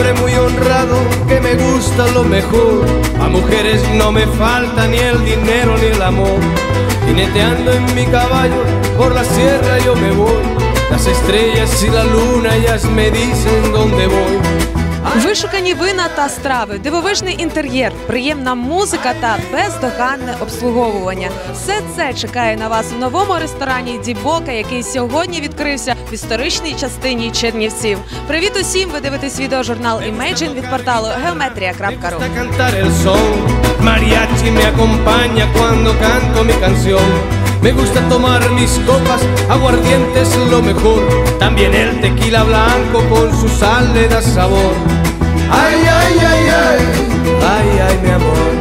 enamorado, que me gusta lo mejor. A mujeres no me falta ni el dinero ni el amor. Jineteando en mi caballo, por la sierra yo me voy. Las estrellas y la luna ellas me dicen dónde voy. Вишукані вина та страви, дивовижний інтер'єр, приємна музика та бездоганне обслуговування. Все це чекає на вас у новому ресторані Дібока, який сьогодні відкрився в історичній частині Чернівців. Привіт усім! Ви дивитесь відеожурнал Imagine від порталу Me geometria.ru. mariachi me acompaña cuando canto mi canción. Me gusta tomar mis copas, aguardiente es lo mejor. También el tequila blanco con su sal le da sabor. Ay, ay, ay, ay, ay, ay, mi amor.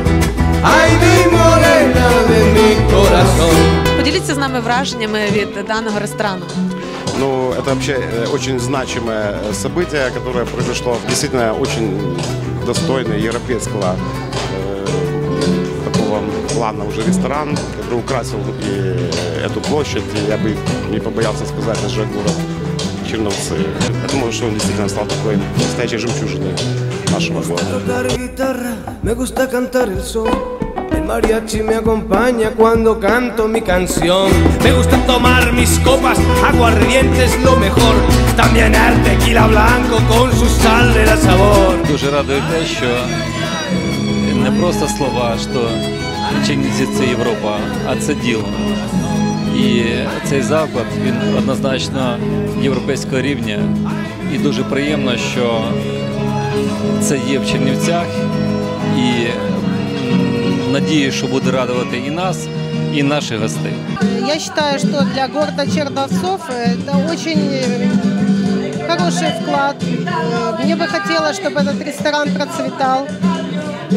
Ay, mi morena de mi corazón. Поділіться з нами враженнями від даного ресторану. Ну, это вообще э, очень значимое э, событие, которое произошло в действительно очень достойный европейского э, плана уже ресторан, который украсил и эту площадь, и я бы не побоялся сказать даже город Черновцы. Я думаю, что он действительно стал такой настоящей жемчужиной нашего города. mariachi me acompaña cuando canto mi canción. Me gusta tomar mis copas, aguardiente es lo mejor. También el tequila blanco con su sal le da sabor. Дуже радує те, що не просто слова, що Чернівці це Європа, а це діло. І цей заклад він однозначно європейського рівня. І дуже приємно, що це є в Чернівцях. І м, надію, що буде радувати і нас, і наших гостей. Я считаю, что для города Черновцов это очень э, хороший вклад. Э, Мне бы хотелось, чтобы этот ресторан процветал, э,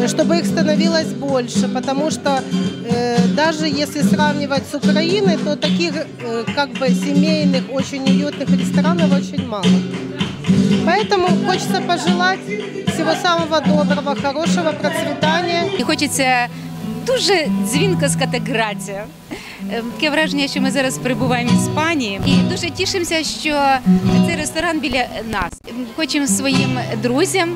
чтобы их становилось больше, потому что э, даже если сравнивать с Украиной, то таких э, как бы семейных, очень уютных ресторанов очень мало. Поэтому хочется пожелать всего самого доброго, хорошего процветания. І хочеться дуже дзвінко сказати грація. Е, Таке враження, що ми зараз перебуваємо в Іспанії, і дуже тішимося, що цей ресторан біля нас. Хочемо своїм друзям,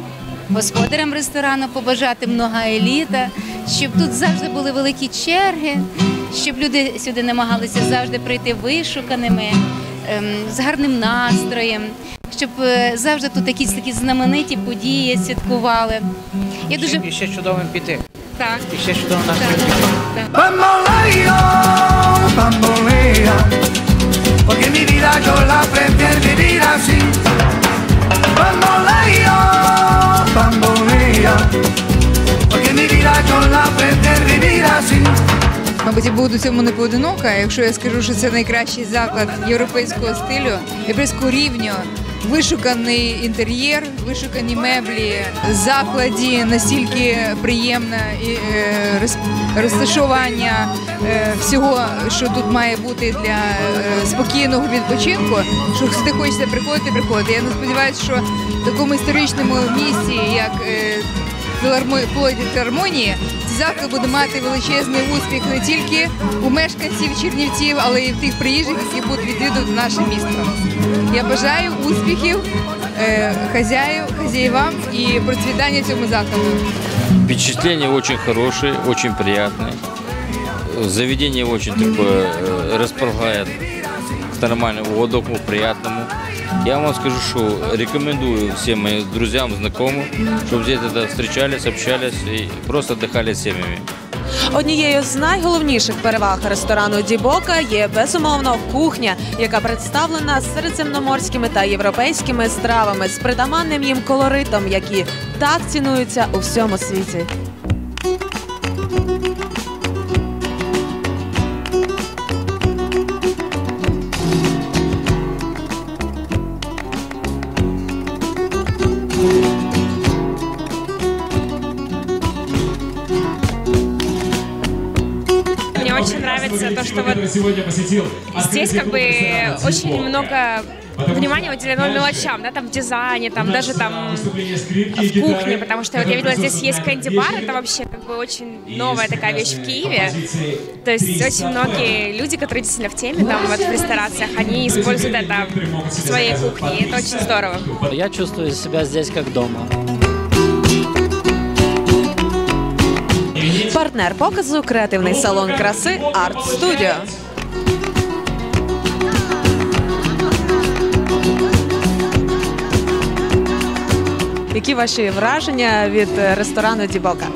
господарям ресторану побажати много еліта, щоб тут завжди були великі черги, щоб люди сюди намагалися завжди прийти вишуканими, ем, з гарним настроєм, щоб е, завжди тут якісь такі знамениті події святкували. Я дуже І ще чудовим піти. так. І ще чудовим Так, нашим піти. так. Bamboleo, bambolea, porque mi vida yo la así. Мабуть, я буду цьому не поодинока, якщо я скажу, що це найкращий заклад європейського стилю, європейського рівню. Вишуканий інтер'єр, вишукані меблі, закладі настільки приємне і, е, розташування е, всього, що тут має бути для е, спокійного відпочинку. Що ти хочеться приходити, приходити. Я не сподіваюся, що в такому історичному місці, як філармонії, цей заклад буде мати величезний успіх не тільки у мешканців Чернівців, але й в тих приїжджих, які будуть відвідувати наше місто. Я бажаю успіхів е, хазяїв, хазяївам і процвітання цьому закладу. Впечатление очень хорошее, очень приятное. Заведение очень такое располагает к нормальному отдыху, приятному. Я вам скажу, что рекомендую всем моим друзьям, знакомым, чтобы здесь это встречались, общались и просто отдыхали с семьями. Однією з найголовніших переваг ресторану Дібока є безумовно кухня, яка представлена середземноморськими та європейськими стравами з притаманним їм колоритом, які так цінуються у всьому світі. Очень нравится то, что вот здесь как бы очень много внимания уделено мелочам, да, там в дизайне, там даже там в кухне, потому что вот я видела, здесь есть кэнди-бар, это вообще как бы очень новая такая вещь в Киеве. То есть очень многие люди, которые действительно в теме, там вот в ресторациях, они используют это в своей кухне, и это очень здорово. Я чувствую себя здесь как дома. Партнер показу креативний салон краси Арт Студіо. Які ваші враження від ресторану Дібока?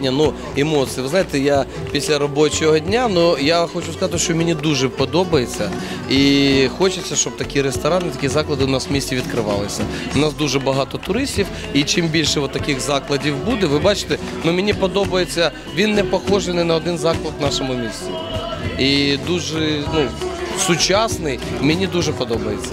Ні, ну емоції. Ви знаєте, я після робочого дня, ну я хочу сказати, що мені дуже подобається. І хочеться, щоб такі ресторани, такі заклади у нас в місті відкривалися. У нас дуже багато туристів, і чим більше от таких закладів буде, ви бачите, ну мені подобається, він не похожий ні на один заклад в нашому місті. І дуже ну, сучасний, мені дуже подобається.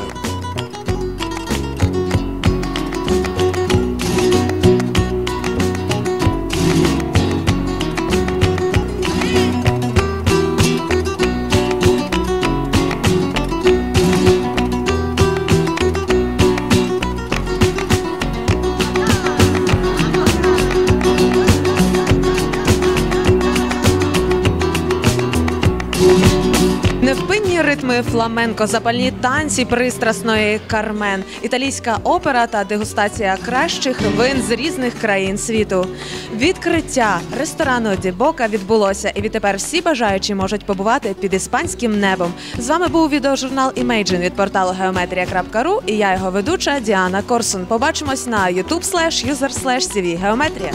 Невпинні ритми фламенко, запальні танці пристрасної Кармен, італійська опера та дегустація кращих вин з різних країн світу. Відкриття ресторану Дібока відбулося, і відтепер всі бажаючі можуть побувати під іспанським небом. З вами був відеожурнал Imagine від порталу geometria.ru і я його ведуча Діана Корсун. Побачимось на YouTube slash user slash CV Geometria.